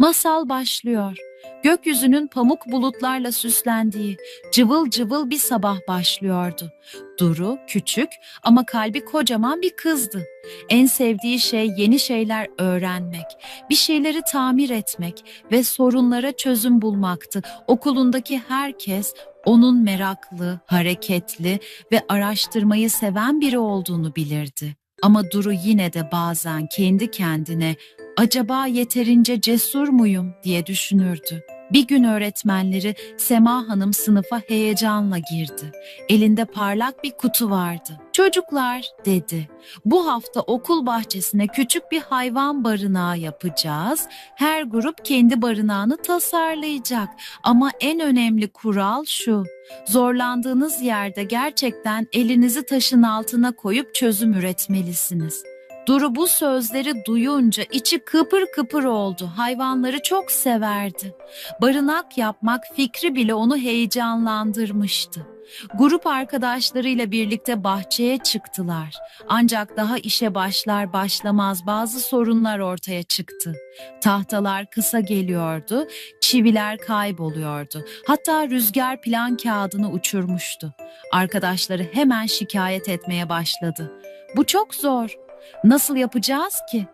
Masal başlıyor. Gökyüzünün pamuk bulutlarla süslendiği cıvıl cıvıl bir sabah başlıyordu. Duru küçük ama kalbi kocaman bir kızdı. En sevdiği şey yeni şeyler öğrenmek, bir şeyleri tamir etmek ve sorunlara çözüm bulmaktı. Okulundaki herkes onun meraklı, hareketli ve araştırmayı seven biri olduğunu bilirdi. Ama Duru yine de bazen kendi kendine acaba yeterince cesur muyum diye düşünürdü. Bir gün öğretmenleri Sema Hanım sınıfa heyecanla girdi. Elinde parlak bir kutu vardı. Çocuklar dedi. Bu hafta okul bahçesine küçük bir hayvan barınağı yapacağız. Her grup kendi barınağını tasarlayacak. Ama en önemli kural şu. Zorlandığınız yerde gerçekten elinizi taşın altına koyup çözüm üretmelisiniz. Duru bu sözleri duyunca içi kıpır kıpır oldu. Hayvanları çok severdi. Barınak yapmak fikri bile onu heyecanlandırmıştı. Grup arkadaşlarıyla birlikte bahçeye çıktılar. Ancak daha işe başlar başlamaz bazı sorunlar ortaya çıktı. Tahtalar kısa geliyordu, çiviler kayboluyordu. Hatta rüzgar plan kağıdını uçurmuştu. Arkadaşları hemen şikayet etmeye başladı. Bu çok zor. Nasıl yapacağız ki?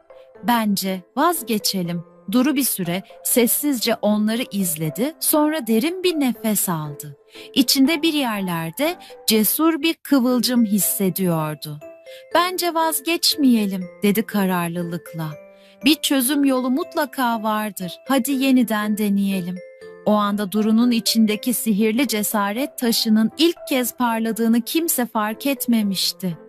Bence vazgeçelim. Duru bir süre sessizce onları izledi, sonra derin bir nefes aldı. İçinde bir yerlerde cesur bir kıvılcım hissediyordu. Bence vazgeçmeyelim dedi kararlılıkla. Bir çözüm yolu mutlaka vardır. Hadi yeniden deneyelim. O anda Duru'nun içindeki sihirli cesaret taşının ilk kez parladığını kimse fark etmemişti.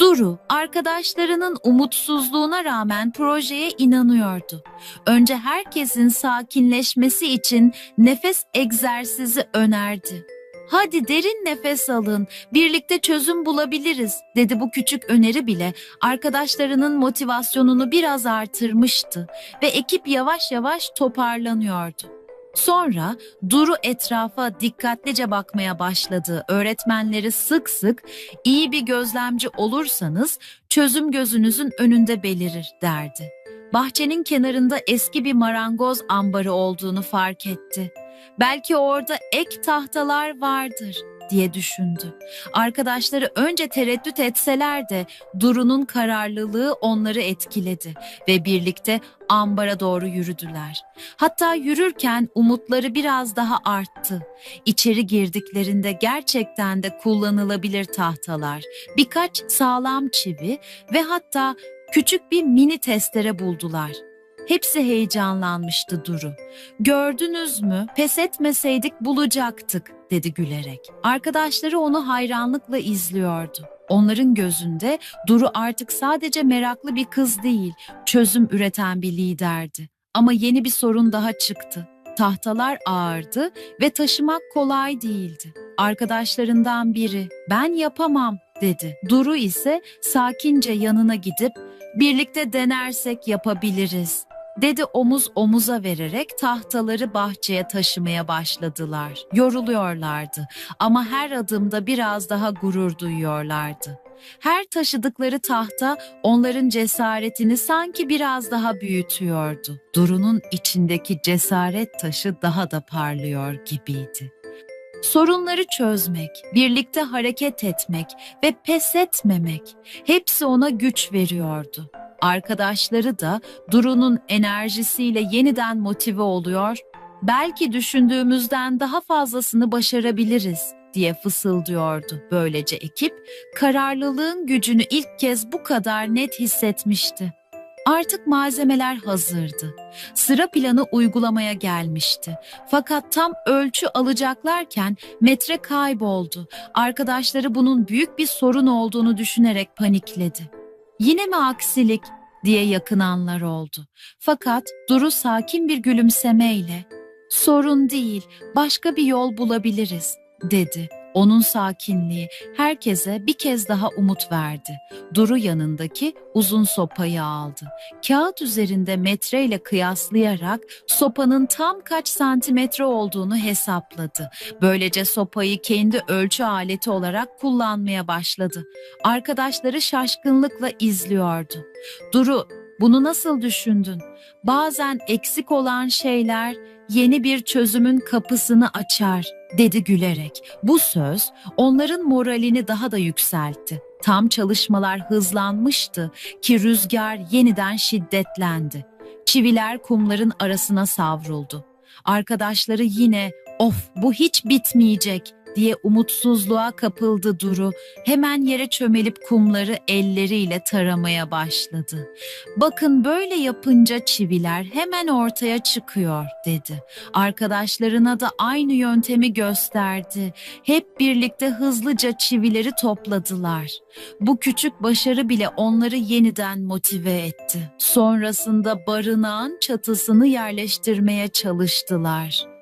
Duru, arkadaşlarının umutsuzluğuna rağmen projeye inanıyordu. Önce herkesin sakinleşmesi için nefes egzersizi önerdi. Hadi derin nefes alın, birlikte çözüm bulabiliriz, dedi bu küçük öneri bile arkadaşlarının motivasyonunu biraz artırmıştı ve ekip yavaş yavaş toparlanıyordu. Sonra Duru etrafa dikkatlice bakmaya başladı. Öğretmenleri sık sık iyi bir gözlemci olursanız çözüm gözünüzün önünde belirir derdi. Bahçenin kenarında eski bir marangoz ambarı olduğunu fark etti. Belki orada ek tahtalar vardır diye düşündü. Arkadaşları önce tereddüt etseler de Duru'nun kararlılığı onları etkiledi ve birlikte ambara doğru yürüdüler. Hatta yürürken umutları biraz daha arttı. İçeri girdiklerinde gerçekten de kullanılabilir tahtalar, birkaç sağlam çivi ve hatta küçük bir mini testere buldular. Hepsi heyecanlanmıştı Duru. Gördünüz mü? Pes etmeseydik bulacaktık dedi gülerek. Arkadaşları onu hayranlıkla izliyordu. Onların gözünde Duru artık sadece meraklı bir kız değil, çözüm üreten bir liderdi. Ama yeni bir sorun daha çıktı. Tahtalar ağırdı ve taşımak kolay değildi. Arkadaşlarından biri "Ben yapamam." dedi. Duru ise sakince yanına gidip "Birlikte denersek yapabiliriz." Dedi omuz omuza vererek tahtaları bahçeye taşımaya başladılar. Yoruluyorlardı ama her adımda biraz daha gurur duyuyorlardı. Her taşıdıkları tahta onların cesaretini sanki biraz daha büyütüyordu. Duru'nun içindeki cesaret taşı daha da parlıyor gibiydi. Sorunları çözmek, birlikte hareket etmek ve pes etmemek hepsi ona güç veriyordu. Arkadaşları da Duru'nun enerjisiyle yeniden motive oluyor, belki düşündüğümüzden daha fazlasını başarabiliriz diye fısıldıyordu. Böylece ekip kararlılığın gücünü ilk kez bu kadar net hissetmişti. Artık malzemeler hazırdı. Sıra planı uygulamaya gelmişti. Fakat tam ölçü alacaklarken metre kayboldu. Arkadaşları bunun büyük bir sorun olduğunu düşünerek panikledi. Yine mi aksilik diye yakınanlar oldu. Fakat Duru sakin bir gülümsemeyle sorun değil başka bir yol bulabiliriz dedi. Onun sakinliği herkese bir kez daha umut verdi. Duru yanındaki uzun sopayı aldı. Kağıt üzerinde metreyle kıyaslayarak sopanın tam kaç santimetre olduğunu hesapladı. Böylece sopayı kendi ölçü aleti olarak kullanmaya başladı. Arkadaşları şaşkınlıkla izliyordu. Duru Bunu nasıl düşündün? Bazen eksik olan şeyler yeni bir çözümün kapısını açar, dedi gülerek. Bu söz onların moralini daha da yükseltti. Tam çalışmalar hızlanmıştı ki rüzgar yeniden şiddetlendi. Çiviler kumların arasına savruldu. Arkadaşları yine of bu hiç bitmeyecek diye umutsuzluğa kapıldı Duru. Hemen yere çömelip kumları elleriyle taramaya başladı. Bakın böyle yapınca çiviler hemen ortaya çıkıyor dedi. Arkadaşlarına da aynı yöntemi gösterdi. Hep birlikte hızlıca çivileri topladılar. Bu küçük başarı bile onları yeniden motive etti. Sonrasında barınağın çatısını yerleştirmeye çalıştılar.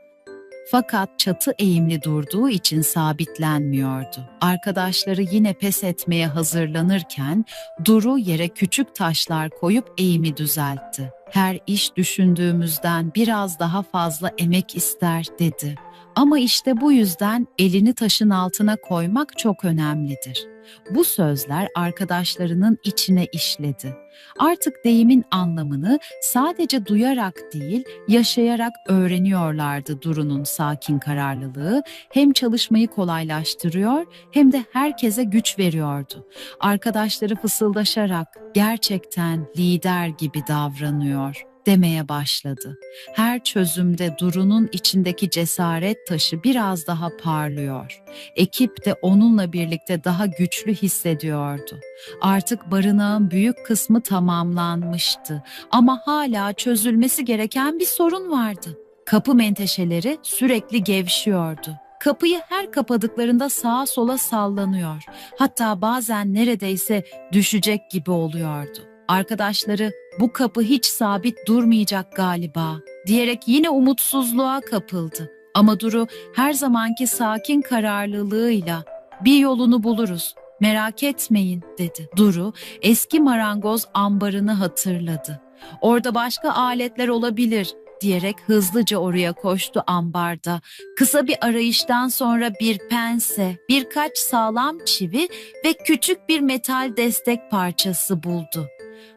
Fakat çatı eğimli durduğu için sabitlenmiyordu. Arkadaşları yine pes etmeye hazırlanırken Duru yere küçük taşlar koyup eğimi düzeltti. Her iş düşündüğümüzden biraz daha fazla emek ister dedi. Ama işte bu yüzden elini taşın altına koymak çok önemlidir. Bu sözler arkadaşlarının içine işledi. Artık deyimin anlamını sadece duyarak değil, yaşayarak öğreniyorlardı Duru'nun sakin kararlılığı. Hem çalışmayı kolaylaştırıyor hem de herkese güç veriyordu. Arkadaşları fısıldaşarak gerçekten lider gibi davranıyor demeye başladı. Her çözümde Duru'nun içindeki cesaret taşı biraz daha parlıyor. Ekip de onunla birlikte daha güçlü hissediyordu. Artık barınağın büyük kısmı tamamlanmıştı ama hala çözülmesi gereken bir sorun vardı. Kapı menteşeleri sürekli gevşiyordu. Kapıyı her kapadıklarında sağa sola sallanıyor. Hatta bazen neredeyse düşecek gibi oluyordu. Arkadaşları bu kapı hiç sabit durmayacak galiba diyerek yine umutsuzluğa kapıldı. Ama Duru her zamanki sakin kararlılığıyla bir yolunu buluruz. Merak etmeyin dedi. Duru eski marangoz ambarını hatırladı. Orada başka aletler olabilir diyerek hızlıca oraya koştu ambarda. Kısa bir arayıştan sonra bir pense, birkaç sağlam çivi ve küçük bir metal destek parçası buldu.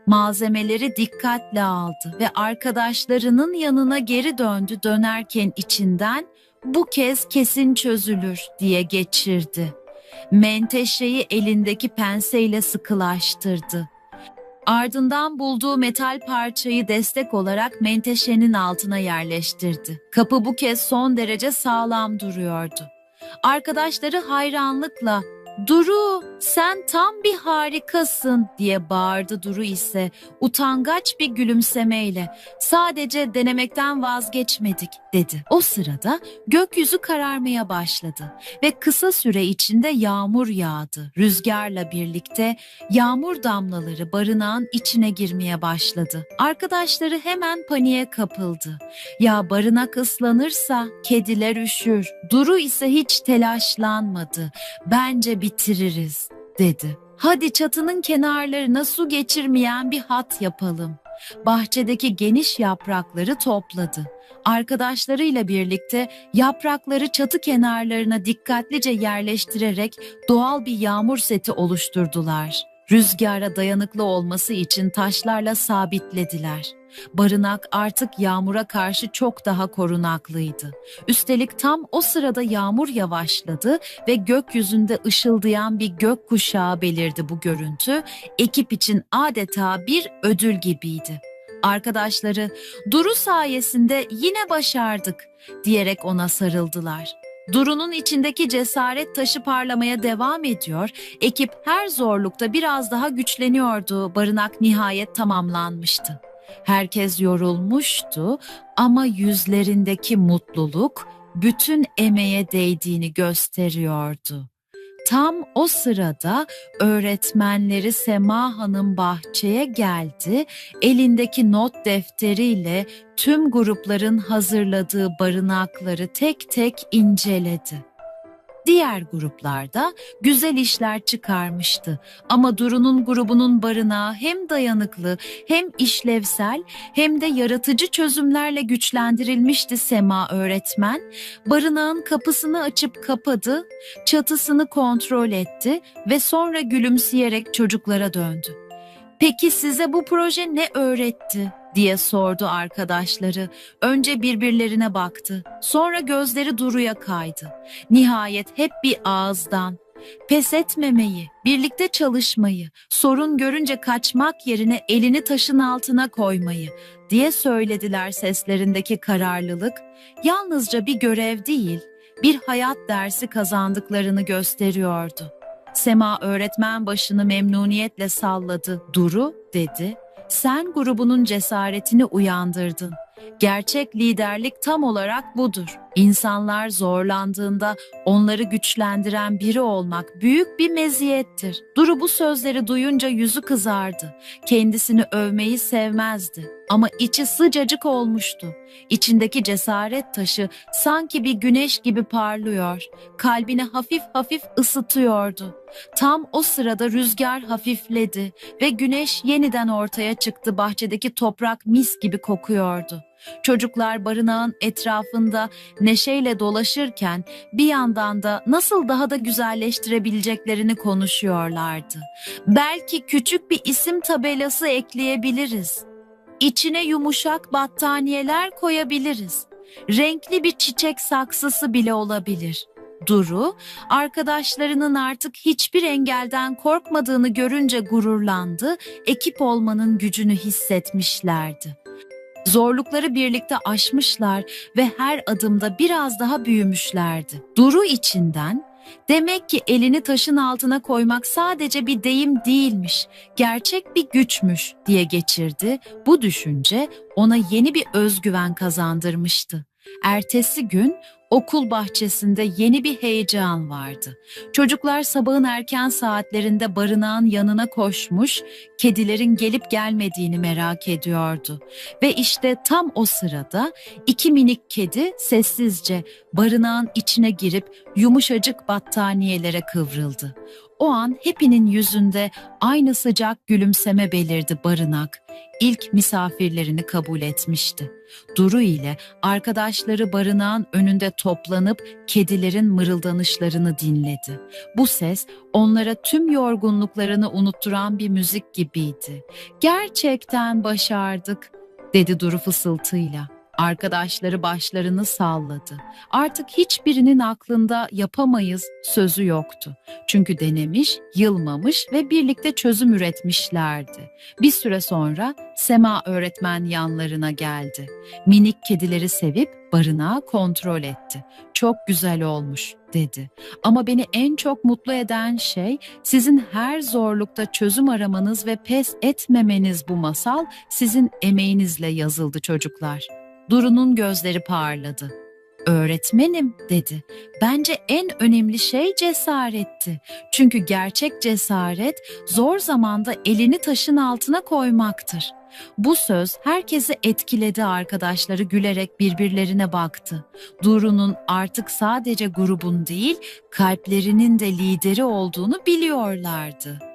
Malzemeleri dikkatle aldı ve arkadaşlarının yanına geri döndü dönerken içinden bu kez kesin çözülür diye geçirdi. Menteşeyi elindeki penseyle sıkılaştırdı. Ardından bulduğu metal parçayı destek olarak menteşenin altına yerleştirdi. Kapı bu kez son derece sağlam duruyordu. Arkadaşları hayranlıkla Duru sen tam bir harikasın diye bağırdı Duru ise utangaç bir gülümsemeyle sadece denemekten vazgeçmedik dedi. O sırada gökyüzü kararmaya başladı ve kısa süre içinde yağmur yağdı. Rüzgarla birlikte yağmur damlaları barınağın içine girmeye başladı. Arkadaşları hemen paniğe kapıldı. Ya barınak ıslanırsa kediler üşür. Duru ise hiç telaşlanmadı. Bence bitiririz dedi. Hadi çatının kenarlarına su geçirmeyen bir hat yapalım. Bahçedeki geniş yaprakları topladı. Arkadaşlarıyla birlikte yaprakları çatı kenarlarına dikkatlice yerleştirerek doğal bir yağmur seti oluşturdular. Rüzgara dayanıklı olması için taşlarla sabitlediler. Barınak artık yağmura karşı çok daha korunaklıydı. Üstelik tam o sırada yağmur yavaşladı ve gökyüzünde ışıldayan bir gök kuşağı belirdi bu görüntü. Ekip için adeta bir ödül gibiydi. Arkadaşları Duru sayesinde yine başardık diyerek ona sarıldılar. Duru'nun içindeki cesaret taşı parlamaya devam ediyor. Ekip her zorlukta biraz daha güçleniyordu. Barınak nihayet tamamlanmıştı. Herkes yorulmuştu ama yüzlerindeki mutluluk bütün emeğe değdiğini gösteriyordu. Tam o sırada öğretmenleri Sema Hanım bahçeye geldi, elindeki not defteriyle tüm grupların hazırladığı barınakları tek tek inceledi. Diğer gruplarda güzel işler çıkarmıştı ama Duru'nun grubunun barınağı hem dayanıklı hem işlevsel hem de yaratıcı çözümlerle güçlendirilmişti Sema öğretmen. Barınağın kapısını açıp kapadı, çatısını kontrol etti ve sonra gülümseyerek çocuklara döndü. Peki size bu proje ne öğretti? diye sordu arkadaşları. Önce birbirlerine baktı. Sonra gözleri Duru'ya kaydı. Nihayet hep bir ağızdan pes etmemeyi, birlikte çalışmayı, sorun görünce kaçmak yerine elini taşın altına koymayı diye söylediler seslerindeki kararlılık. Yalnızca bir görev değil, bir hayat dersi kazandıklarını gösteriyordu. Sema öğretmen başını memnuniyetle salladı. Duru dedi. Sen grubunun cesaretini uyandırdın. Gerçek liderlik tam olarak budur. İnsanlar zorlandığında onları güçlendiren biri olmak büyük bir meziyettir. Duru bu sözleri duyunca yüzü kızardı. Kendisini övmeyi sevmezdi ama içi sıcacık olmuştu. İçindeki cesaret taşı sanki bir güneş gibi parlıyor. Kalbini hafif hafif ısıtıyordu. Tam o sırada rüzgar hafifledi ve güneş yeniden ortaya çıktı. Bahçedeki toprak mis gibi kokuyordu. Çocuklar barınağın etrafında neşeyle dolaşırken bir yandan da nasıl daha da güzelleştirebileceklerini konuşuyorlardı. Belki küçük bir isim tabelası ekleyebiliriz. İçine yumuşak battaniyeler koyabiliriz. Renkli bir çiçek saksısı bile olabilir. Duru, arkadaşlarının artık hiçbir engelden korkmadığını görünce gururlandı, ekip olmanın gücünü hissetmişlerdi. Zorlukları birlikte aşmışlar ve her adımda biraz daha büyümüşlerdi. Duru içinden demek ki elini taşın altına koymak sadece bir deyim değilmiş, gerçek bir güçmüş diye geçirdi. Bu düşünce ona yeni bir özgüven kazandırmıştı. Ertesi gün okul bahçesinde yeni bir heyecan vardı. Çocuklar sabahın erken saatlerinde barınağın yanına koşmuş, kedilerin gelip gelmediğini merak ediyordu. Ve işte tam o sırada iki minik kedi sessizce barınağın içine girip yumuşacık battaniyelere kıvrıldı. O an hepinin yüzünde aynı sıcak gülümseme belirdi barınak. İlk misafirlerini kabul etmişti. Duru ile arkadaşları barınağın önünde toplanıp kedilerin mırıldanışlarını dinledi. Bu ses onlara tüm yorgunluklarını unutturan bir müzik gibiydi. Gerçekten başardık, dedi Duru fısıltıyla. Arkadaşları başlarını salladı. Artık hiçbirinin aklında yapamayız sözü yoktu. Çünkü denemiş, yılmamış ve birlikte çözüm üretmişlerdi. Bir süre sonra Sema öğretmen yanlarına geldi. Minik kedileri sevip barınağı kontrol etti. Çok güzel olmuş dedi. Ama beni en çok mutlu eden şey sizin her zorlukta çözüm aramanız ve pes etmemeniz bu masal sizin emeğinizle yazıldı çocuklar. Duru'nun gözleri parladı. Öğretmenim dedi. Bence en önemli şey cesaretti. Çünkü gerçek cesaret zor zamanda elini taşın altına koymaktır. Bu söz herkesi etkiledi arkadaşları gülerek birbirlerine baktı. Duru'nun artık sadece grubun değil kalplerinin de lideri olduğunu biliyorlardı.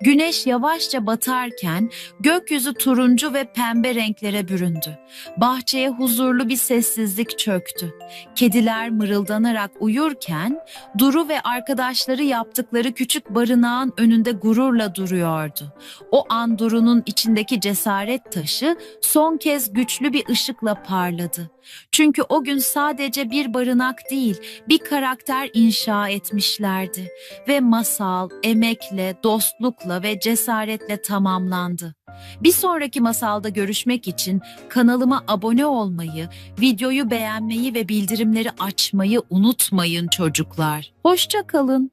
Güneş yavaşça batarken gökyüzü turuncu ve pembe renklere büründü. Bahçeye huzurlu bir sessizlik çöktü. Kediler mırıldanarak uyurken Duru ve arkadaşları yaptıkları küçük barınağın önünde gururla duruyordu. O an Duru'nun içindeki cesaret taşı son kez güçlü bir ışıkla parladı. Çünkü o gün sadece bir barınak değil, bir karakter inşa etmişlerdi ve masal, emekle, dostlukla ve cesaretle tamamlandı. Bir sonraki masalda görüşmek için kanalıma abone olmayı, videoyu beğenmeyi ve bildirimleri açmayı unutmayın çocuklar. Hoşça kalın.